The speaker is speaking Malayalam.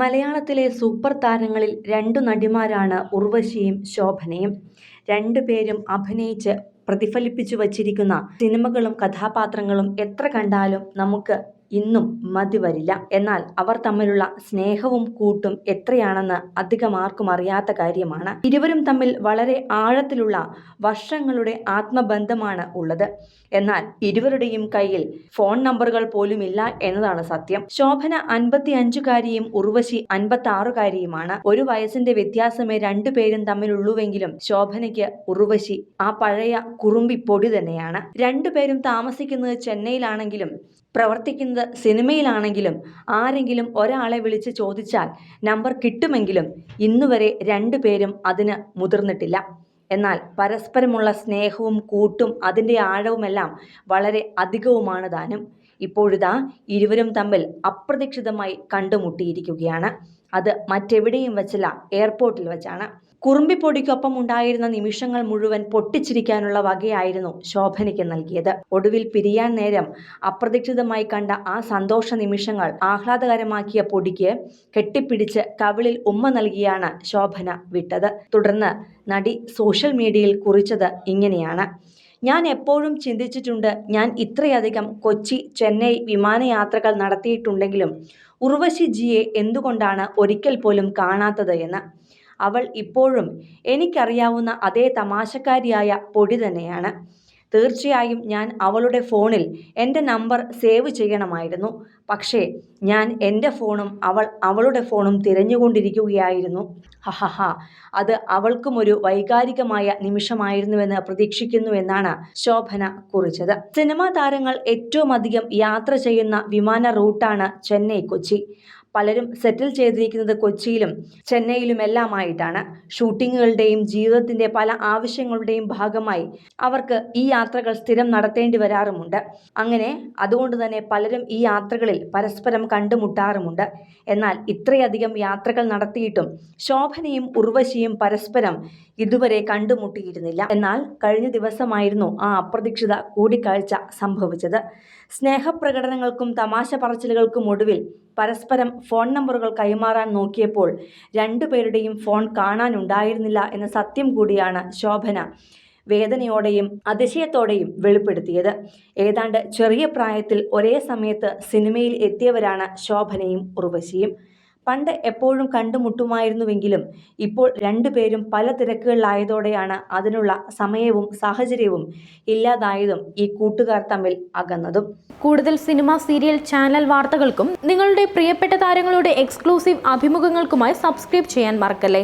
മലയാളത്തിലെ സൂപ്പർ താരങ്ങളിൽ രണ്ടു നടിമാരാണ് ഉർവശിയും ശോഭനയും. രണ്ടുപേരും അഭിനയിച്ച് പ്രതിഫലിപ്പിച്ചു വച്ചിരിക്കുന്ന സിനിമകളും കഥാപാത്രങ്ങളും എത്ര കണ്ടാലും നമുക്ക് ഇന്നും മതി വരില്ല. എന്നാൽ അവർ തമ്മിലുള്ള സ്നേഹവും കൂട്ടും എത്രയാണെന്ന് അധികം ആർക്കും അറിയാത്ത കാര്യമാണ്. ഇരുവരും തമ്മിൽ വളരെ ആഴത്തിലുള്ള വർഷങ്ങളുടെ ആത്മബന്ധമാണ് ഉള്ളത്. എന്നാൽ ഇരുവരുടെയും കയ്യിൽ ഫോൺ നമ്പറുകൾ പോലും ഇല്ല എന്നതാണ് സത്യം. ശോഭന അൻപത്തി അഞ്ചുകാരിയും ഉർവശി അൻപത്തി ആറുകാരിയുമാണ് ഒരു വയസ്സിന്റെ വ്യത്യാസമേ രണ്ടു രണ്ടുപേരും തമ്മിലുള്ളൂവെങ്കിലും ശോഭനയ്ക്ക് ഉർവശി ആ പഴയ കുറുമ്പി പൊടി തന്നെയാണ്. രണ്ടുപേരും താമസിക്കുന്നത് ചെന്നൈയിലാണെങ്കിലും പ്രവർത്തിക്കുന്നത് സിനിമയിലാണെങ്കിലും ആരെങ്കിലും ഒരാളെ വിളിച്ച് ചോദിച്ചാൽ നമ്പർ കിട്ടുമെങ്കിലും ഇന്നുവരെ രണ്ടുപേരും അതിന് മുതിർന്നിട്ടില്ല. എന്നാൽ പരസ്പരമുള്ള സ്നേഹവും കൂട്ടും അതിന്റെ ആഴവുമെല്ലാം വളരെ അധികവുമാണ് താനും. ഇപ്പോഴിതാ ഇരുവരും തമ്മിൽ അപ്രതീക്ഷിതമായി കണ്ടുമുട്ടിയിരിക്കുകയാണ്. അത് മറ്റെവിടെയും വെച്ചല്ല എയർപോർട്ടിൽ വെച്ചാണ്. കുറുമ്പിപ്പൊടിക്കൊപ്പം ഉണ്ടായിരുന്ന നിമിഷങ്ങൾ മുഴുവൻ പൊട്ടിച്ചിരിക്കാനുള്ള വകയായിരുന്നു ശോഭനയ്ക്ക് നൽകിയത്. ഒടുവിൽ പിരിയാൻ നേരം അപ്രതീക്ഷിതമായി കണ്ട ആ സന്തോഷ നിമിഷങ്ങൾ ആഹ്ലാദകരമാക്കിയ പൊടിക്ക് കെട്ടിപ്പിടിച്ച് കവിളിൽ ഉമ്മ നൽകിയാണ് ശോഭന വിട്ടത്. തുടർന്ന് നടി സോഷ്യൽ മീഡിയയിൽ കുറിച്ചത് ഇങ്ങനെയാണ്. ഞാൻ എപ്പോഴും ചിന്തിച്ചിട്ടുണ്ട് ഞാൻ ഇത്രയധികം കൊച്ചി ചെന്നൈ വിമാനയാത്രകൾ നടത്തിയിട്ടുണ്ടെങ്കിലും ഉർവശി ജിയെ എന്തുകൊണ്ടാണ് ഒരിക്കൽ പോലും കാണാത്തത് എന്ന്? അവൾ ഇപ്പോഴും എനിക്കറിയാവുന്ന അതേ തമാശക്കാരിയായ പൊടി തന്നെയാണ്. തീർച്ചയായും ഞാൻ അവളുടെ ഫോണിൽ എന്റെ നമ്പർ സേവ് ചെയ്യണമായിരുന്നു. പക്ഷേ ഞാൻ എന്റെ ഫോണും അവൾ അവളുടെ ഫോണും തിരഞ്ഞുകൊണ്ടിരിക്കുകയായിരുന്നു. ഹഹഹ അത് അവൾക്കും ഒരു വൈകാരികമായ നിമിഷമായിരുന്നുവെന്ന് പ്രതീക്ഷിക്കുന്നു എന്നാണ് ശോഭന കുറിച്ചത്. സിനിമാ താരങ്ങൾ ഏറ്റവും അധികം യാത്ര ചെയ്യുന്ന വിമാന റൂട്ടാണ് ചെന്നൈ കൊച്ചി. പലരും സെറ്റിൽ ചെയ്തിരിക്കുന്നത് കൊച്ചിയിലും ചെന്നൈയിലും ചെന്നൈയിലുമെല്ലാമായിട്ടാണ് ഷൂട്ടിങ്ങുകളുടെയും ജീവിതത്തിന്റെ പല ആവശ്യങ്ങളുടെയും ഭാഗമായി അവർക്ക് ഈ യാത്രകൾ സ്ഥിരം നടത്തേണ്ടി വരാറുമുണ്ട്. അങ്ങനെ അതുകൊണ്ട് തന്നെ പലരും ഈ യാത്രകളിൽ പരസ്പരം കണ്ടുമുട്ടാറുമുണ്ട്. എന്നാൽ ഇത്രയധികം യാത്രകൾ നടത്തിയിട്ടും ശോഭനയും ഉർവശിയും പരസ്പരം ഇതുവരെ കണ്ടുമുട്ടിയിരുന്നില്ല. എന്നാൽ കഴിഞ്ഞ ദിവസമായിരുന്നു ആ അപ്രതീക്ഷിത കൂടിക്കാഴ്ച സംഭവിച്ചത്. സ്നേഹപ്രകടനങ്ങൾക്കും തമാശ പറച്ചിലുകൾക്കും ഒടുവിൽ പരസ്പരം ഫോൺ നമ്പറുകൾ കൈമാറാൻ നോക്കിയപ്പോൾ രണ്ടുപേരുടെയും ഫോൺ കാണാനുണ്ടായിരുന്നില്ല എന്ന സത്യം കൂടിയാണ് ശോഭന വേദനയോടെയും അതിശയത്തോടെയും വെളിപ്പെടുത്തിയത്. ഏതാണ്ട് ചെറിയ പ്രായത്തിൽ ഒരേ സമയത്ത് സിനിമയിൽ എത്തിയവരാണ് ശോഭനയും ഉർവശിയും. പണ്ട് എപ്പോഴും കണ്ടുമുട്ടുമായിരുന്നുവെങ്കിലും ഇപ്പോൾ രണ്ടുപേരും പല തിരക്കുകളിലായതോടെയാണ് അതിനുള്ള സമയവും സാഹചര്യവും ഇല്ലാതായതും ഈ കൂട്ടുകാർ തമ്മിൽ അകന്നതും. കൂടുതൽ സിനിമ സീരിയൽ ചാനൽ വാർത്തകൾക്കും നിങ്ങളുടെ പ്രിയപ്പെട്ട താരങ്ങളുടെ എക്സ്ക്ലൂസീവ് അഭിമുഖങ്ങൾക്കുമായി സബ്സ്ക്രൈബ് ചെയ്യാൻ മറക്കല്ലേ?